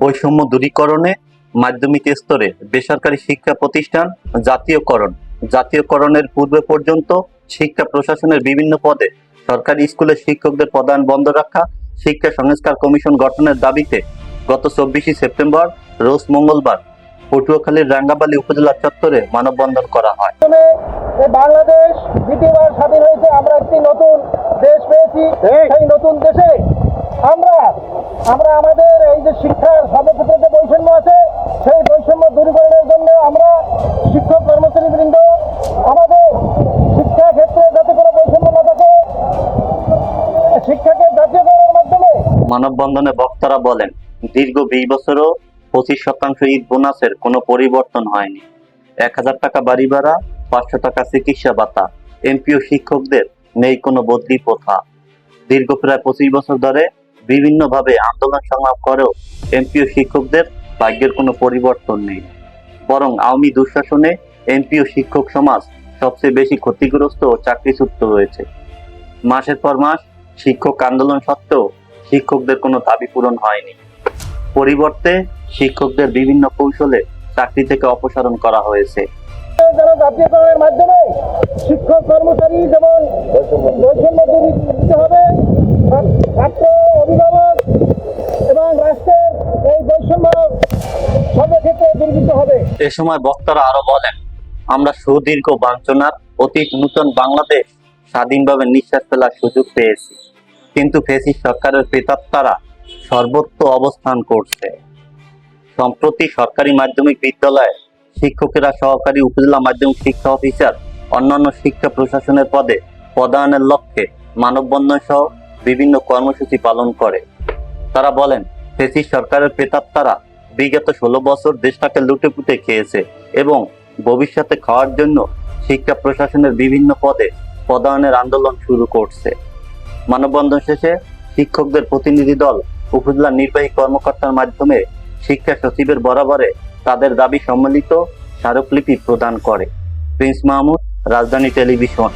বৈষম্য দূরীকরণে, মাধ্যমিক স্তরে বেসরকারি শিক্ষা প্রতিষ্ঠান জাতীয়করণ। জাতীয়করণের পূর্বে পর্যন্ত শিক্ষা প্রশাসনের বিভিন্ন পদে সরকারি স্কুলের শিক্ষকদের পদায়ন বন্ধ রাখা, শিক্ষা সংস্কার কমিশন গঠনের দাবিতে গত চব্বিশে সেপ্টেম্বর, রোজ মঙ্গলবার পটুয়াখালীর রাঙ্গাবালী উপজেলা চত্বরে মানববন্ধন করা হয়। বাংলাদেশ আমরা আমাদের এই যে শিক্ষার সর্বক্ষেত্রে যে বৈষম্য আছে, সেই বৈষম্য দূরীকরণের জন্য আমরা শিক্ষক কর্মচারী বৃন্দ আমাদের শিক্ষা ক্ষেত্রে যাতে কোনো বৈষম্য না থাকে, শিক্ষাকে জাতীয়করণের মাধ্যমে মানববন্ধনে বক্তারা বলেন, দীর্ঘ বিশ বছরও পঁচিশ শতাংশ ঈদ বোনাসের কোনো পরিবর্তন হয়নি। এক হাজার টাকা বাড়ি ভাড়া, পাঁচশো টাকা চিকিৎসা ভাতা, এমপিও শিক্ষকদের নেই কোনো বদলি প্রথা। দীর্ঘ প্রায় পঁচিশ বছর ধরে বিভিন্নভাবে আন্দোলন সংগ্রাম করেও এমপিও শিক্ষকদের ভাগ্যের কোনো পরিবর্তন নেই। বরং আওয়ামী দুঃশাসনে এমপিও শিক্ষক সমাজ সবচেয়ে বেশি ক্ষতিগ্রস্ত ও চাকরিচ্যুত হয়েছে মাসের পর মাস শিক্ষক আন্দোলন সত্ত্বেও শিক্ষকদের কোনো দাবি পূরণ হয়নি। পরিবর্তে শিক্ষকদের বিভিন্ন কৌশলে চাকরি থেকে অপসারণ করা হয়েছে। যেন জাতীয়করণের মাধ্যমে শিক্ষক কর্মচারী যেমন বৈষম্য এ সময় বক্তারা আরও বলেন, আমরা সুদীর্ঘ বাঞ্ছনার অতীত নূতন বাংলাদেশ স্বাধীনভাবে নিঃশ্বাস ফেলার সুযোগ পেয়েছি। কিন্তু ফেসিস সরকারের প্রেতাত্মারা সর্বত্র অবস্থান করছে। সম্প্রতি সরকারি মাধ্যমিক বিদ্যালয়ে শিক্ষকেরা সহকারী উপজেলা মাধ্যমিক শিক্ষা অফিসার, অন্যান্য শিক্ষা প্রশাসনের পদে পদায়নের লক্ষ্যে মানববন্ধন সহ বিভিন্ন কর্মসূচি পালন করে। তারা বলেন, ফেসি সরকারের প্রেতাত্মারা বিগত ষোলো বছর দেশটাকে লুটে পুটে খেয়েছে এবং ভবিষ্যতে খাওয়ার জন্য শিক্ষা প্রশাসনের বিভিন্ন পদে পদায়নের আন্দোলন শুরু করছে। মানববন্ধন শেষে শিক্ষকদের প্রতিনিধি দল উপজেলা নির্বাহী কর্মকর্তার মাধ্যমে শিক্ষা সচিবের বরাবরে তাদের দাবি সম্মিলিত স্মারকলিপি প্রদান করে। প্রিন্স মাহমুদ, রাজধানী টেলিভিশন।